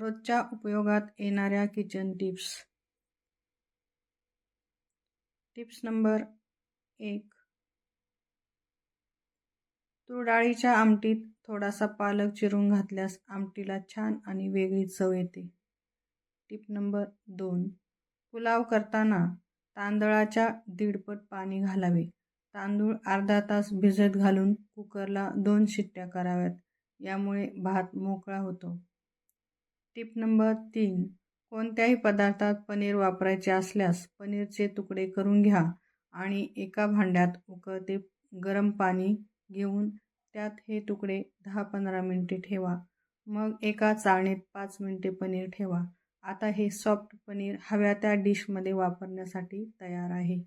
रोजच्या उपयोगात येणाऱ्या किचन टिप्स टिप्स नंबर एक. तूर डाळीच्या आमटीत थोडासा पालक चिरून घातल्यास आमटीला छान आणि वेगळी चव येते. टिप नंबर दोन. पुलाव करताना तांदळाच्या दीडपट पाणी घालावे. तांदूळ अर्धा तास भिजत घालून कुकरला दोन शिट्ट्या कराव्यात. यामुळे भात मोकळा होतो. टिप नंबर तीन. कोणत्याही पदार्थात पनीर वापरायचे असल्यास पनीरचे तुकडे करून घ्या आणि एका भांड्यात उकळते गरम पाणी घेऊन त्यात हे तुकडे दहा पंधरा मिनटे ठेवा. मग एका चाळणीत पाच मिनटे पनीर ठेवा. आता हे सॉफ्ट पनीर हव्या त्या डिशमध्ये वापरण्यासाठी तयार आहे.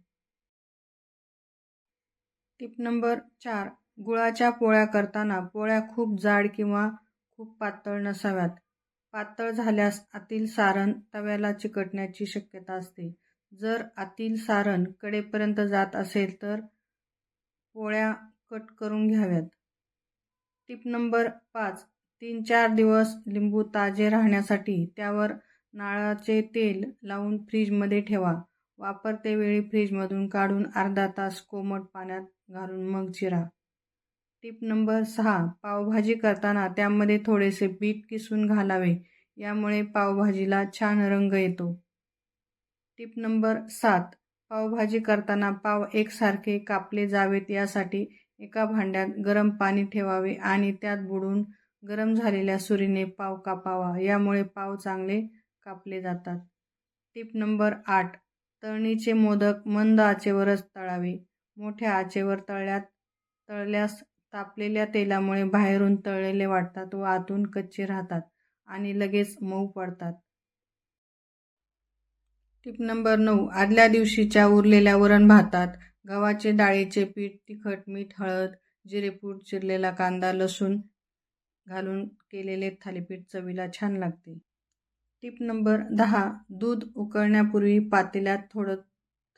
टिप नंबर चार. गुळाच्या पोळ्या करताना पोळ्या खूप जाड किंवा खूप पातळ नसाव्यात. पातळ झाल्यास आतील सारण तव्याला चिकटण्याची शक्यता असते. जर आतील सारण कडेपर्यंत जात असेल तर पोळ्या कट करून घ्याव्यात. टिप नंबर पाच. तीन चार दिवस लिंबू ताजे राहण्यासाठी त्यावर नारळाचे तेल लावून फ्रीजमध्ये ठेवा. वापरते वेळी फ्रीजमधून काढून अर्धा तास कोमट पाण्यात घालून मग चिरा. टिप नंबर सहा पावभाजी करताना त्यामध्ये थोडेसे बीट किसून घालावे. यामुळे पावभाजीला छान रंग येतो. टिप नंबर सात पावभाजी करताना पाव एकसारखे कापले जावेत यासाठी एका भांड्यात गरम पाणी ठेवावे आणि त्यात बुडून गरम झालेल्या सुरीने पाव कापावा. यामुळे पाव चांगले कापले जातात. टिप नंबर आठ तळणीचे मोदक मंद आचेवरच तळावे. मोठ्या आचेवर तळल्यात तळल्यास तापलेल्या तेलामुळे बाहेरून तळलेले वाटतात व आतून कच्चे राहतात आणि लगेच मऊ पडतात. टिप नंबर नऊ. आदल्या दिवशीच्या उरलेल्या वरण भातात गव्हाचे डाळीचे पीठ तिखट मीठ हळद जिरेपूड चिरलेला कांदा लसूण घालून केलेले थालीपीठ चवीला छान लागते. टिप नंबर दहा. दूध उकळण्यापूर्वी पातेल्यात थोडं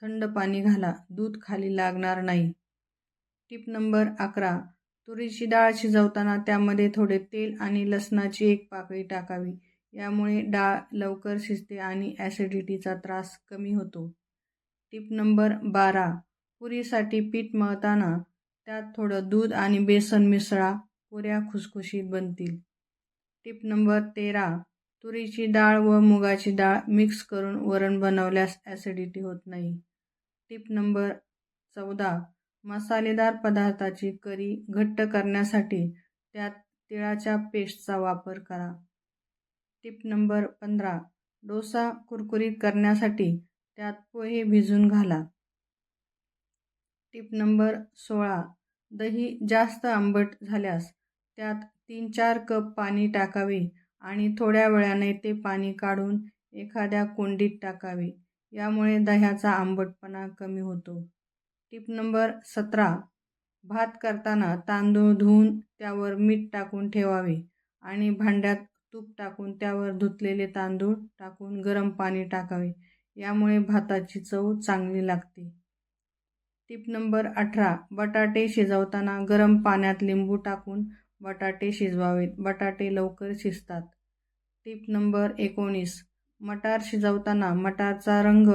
थंड पाणी घाला. दूध खाली लागणार नाही. टिप नंबर अकरा. तुरीची डाळ शिजवताना त्यामध्ये थोडे तेल आणि लसणाची एक पाकळी टाकावी. यामुळे डाळ लवकर शिजते आणि ॲसिडिटीचा त्रास कमी होतो. टिप नंबर बारा. पुरीसाठी पीठ मळताना त्यात थोडं दूध आणि बेसन मिसळा. पुऱ्या खुसखुशीत बनतील. टिप नंबर तेरा. तुरीची डाळ व मुगाची डाळ मिक्स करून वरण बनवल्यास ॲसिडिटी होत नाही. टिप नंबर चौदा. मसालेदार पदार्थाची करी घट्ट करण्यासाठी त्यात तिळाच्या पेस्टचा वापर करा. टिप नंबर पंधरा डोसा कुरकुरीत करण्यासाठी त्यात पोहे भिजून घाला. टिप नंबर सोळा दही जास्त आंबट झाल्यास त्यात तीन चार कप पाणी टाकावे आणि थोड्या वेळाने ते पाणी काढून एखाद्या कोंडीत टाकावे. यामुळे दह्याचा आंबटपणा कमी होतो. टिप नंबर सतरा. भात करताना तांदूळ धुवून त्यावर मीठ टाकून ठेवावे आणि भांड्यात तूप टाकून त्यावर धुतलेले तांदूळ टाकून गरम पाणी टाकावे. यामुळे भाताची चव चांगली लागते. टिप नंबर अठरा. बटाटे शिजवताना गरम पाण्यात लिंबू टाकून बटाटे शिजवावेत. बटाटे लवकर शिजतात. टिप नंबर एकोणीस. मटार शिजवताना मटारचा रंग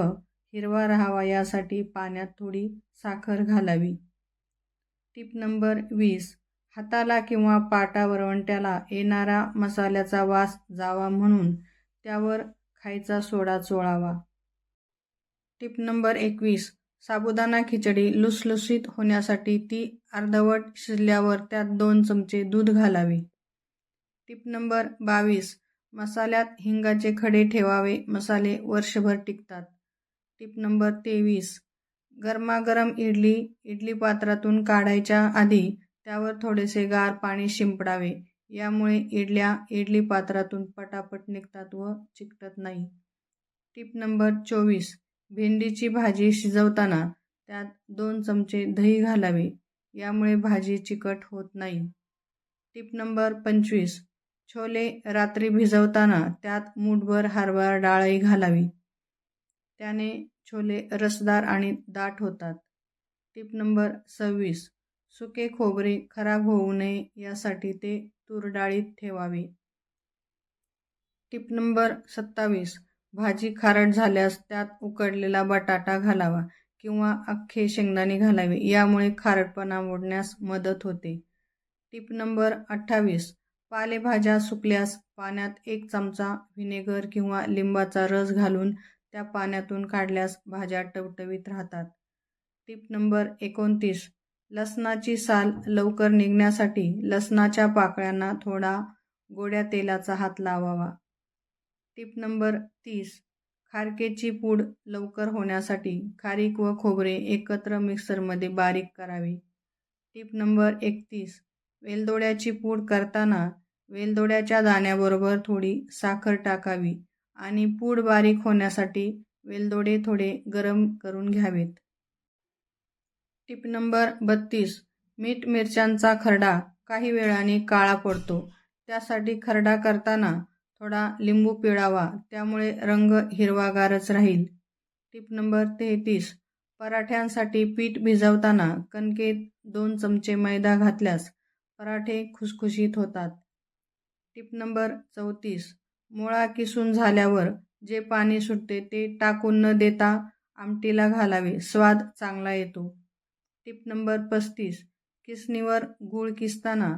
हिरवा राहावा यासाठी पाण्यात थोडी साखर घालावी. टिप नंबर वीस. हाताला किंवा पाटा वरवंट्याला येणारा मसाल्याचा वास जावा म्हणून त्यावर खायचा सोडा चोळावा. टिप नंबर एकवीस. साबुदाणा खिचडी लुसलुसीत होण्यासाठी ती अर्धवट शिजल्यावर त्यात दोन चमचे दूध घालावे. टिप नंबर बावीस. मसाल्यात हिंगाचे खडे ठेवावे. मसाले वर्षभर टिकतात. टिप नंबर तेवीस. गरमागरम इडली इडली पात्रातून काढायच्या आधी त्यावर थोडेसे गार पाणी शिंपडावे. यामुळे इडल्या इडली पात्रातून पटापट निघतात व चिकटत नाही. टिप नंबर चोवीस. भेंडीची भाजी शिजवताना त्यात दोन चमचे दही घालावे. यामुळे भाजी चिकट होत नाही. टिप नंबर पंचवीस. छोले रात्री भिजवताना त्यात मूठभर हरभरा डाळही घालावी. त्याने छोले रसदार आणि दाट होतात. टिप नंबर सव्वीस. सुके खोबरे खराब होऊ नये यासाठी ते तुरडाळीत ठेवावे. टिप नंबर सत्तावीस. भाजी खारट झाल्यास त्यात उकडलेला बटाटा घालावा किंवा अख्खे शेंगदाणे घालावे यामुळे खारटपणा मोडण्यास मदत होते. टिप नंबर अठ्ठावीस. पालेभाज्या सुकल्यास पाण्यात एक चमचा व्हिनेगर किंवा लिंबाचा रस घालून त्या पाण्यातून काढल्यास भाज्या टवटवीत राहतात. टिप नंबर एकोणतीस. लसणाची साल लवकर निघण्यासाठी लसणाच्या पाकळ्यांना थोडा गोड्या तेलाचा हात लावावा. टिप नंबर तीस. खारकेची पूड लवकर होण्यासाठी खारीक व खोबरे एकत्र मिक्सरमध्ये बारीक करावे. टिप नंबर एकतीस. वेलदोड्याची पूड करताना वेलदोड्याच्या दाण्याबरोबर थोडी साखर टाकावी. आणि पूड बारीक होण्यासाठी वेलदोडे थोडे गरम करून घ्यावेत. टिप नंबर बत्तीस. मीठ मिरच्यांचा खरडा काही वेळाने काळा पडतो. त्यासाठी खरडा करताना थोडा लिंबू पिळावा त्यामुळे रंग हिरवागारच राहील. टिप नंबर तेहतीस. पराठ्यांसाठी पीठ भिजवताना कणकेत दोन चमचे मैदा घातल्यास पराठे खुसखुशीत होतात. टिप नंबर चौतीस. मुळा किसून झाल्यावर जे पाणी सुटते ते टाकून न देता आमटीला घालावे. स्वाद चांगला येतो. टिप नंबर पस्तीस. किसणीवर गूळ किसताना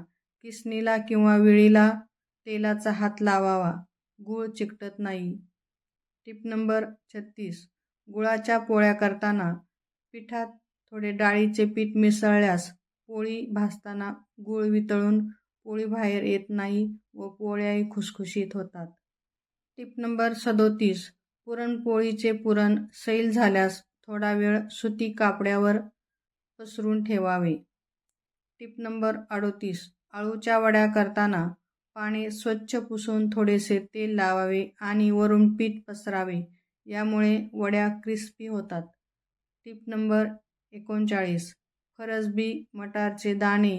किसणीला किंवा विळीला तेलाचा हात लावावा. गूळ चिकटत नाही. टिप नंबर छत्तीस. गुळाच्या पोळ्या करताना पिठात थोडे डाळीचे पीठ मिसळल्यास पोळी भाजताना गूळ वितळून पोळी बाहेर येत नाही व पोळ्याही खुसखुशीत होतात. टिप नंबर सदोतीस. पुरणपोळीचे पुरण सैल झाल्यास थोडा वेळ सुती कापड्यावर पसरून ठेवावे. टिप नंबर अडोतीस. आळूच्या वड्या करताना पाणी स्वच्छ पुसून थोडेसे तेल लावावे आणि वरून पीठ पसरावे. यामुळे वड्या क्रिस्पी होतात. टिप नंबर एकोणचाळीस. फरसबी मटारचे दाणे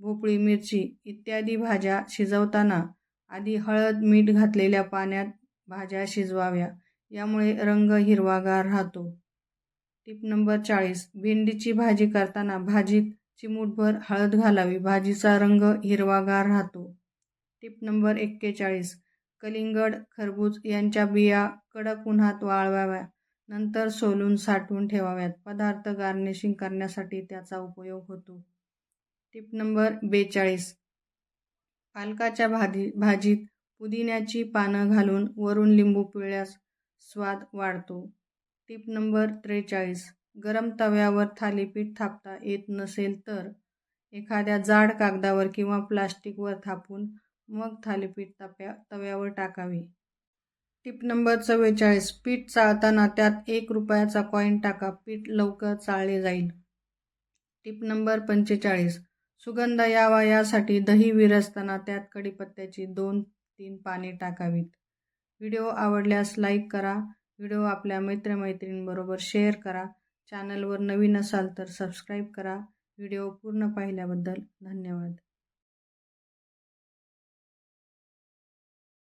भोपळी मिरची इत्यादी भाज्या शिजवताना आधी हळद मीठ घातलेल्या पाण्यात भाज्या शिजवाव्या. यामुळे रंग हिरवागार राहतो. टिप नंबर चाळीस. भेंडीची भाजी करताना भाजीत चिमूटभर हळद घालावी. भाजीचा रंग हिरवागार राहतो. टिप नंबर एक्केचाळीस. कलिंगड खरबूज यांच्या बिया कडक उन्हात वाळवाव्या. नंतर सोलून साठवून ठेवाव्यात. पदार्थ गार्निशिंग करण्यासाठी त्याचा उपयोग होतो. टिप नंबर बेचाळीस. पालकाच्या भाजी भाजीत पुदिन्याची पानं घालून वरून लिंबू पिळल्यास स्वाद वाढतो. टिप नंबर त्रेचाळीस. गरम तव्यावर थालीपीठ थापता येत नसेल तर एखाद्या जाड कागदावर किंवा प्लास्टिकवर थापून मग थालीपीठ तप्या तव्यावर टाकावे. टिप नंबर चव्वेचाळीस. पीठ चाळताना त्यात एक रुपयाचा कॉईन टाका. पीठ लवकर चाळले जाईल. टिप नंबर पंचेचाळीस. सुगंध यावा यासाठी दही विरसताना त्यात कढीपत्त्याची दोन तीन पाने टाकावीत. व्हिडिओ आवडल्यास लाईक करा. व्हिडिओ आपल्या मित्रमैत्रिणींबरोबर शेअर करा. चॅनलवर नवीन असाल तर सबस्क्राईब करा. व्हिडिओ पूर्ण पाहिल्याबद्दल धन्यवाद.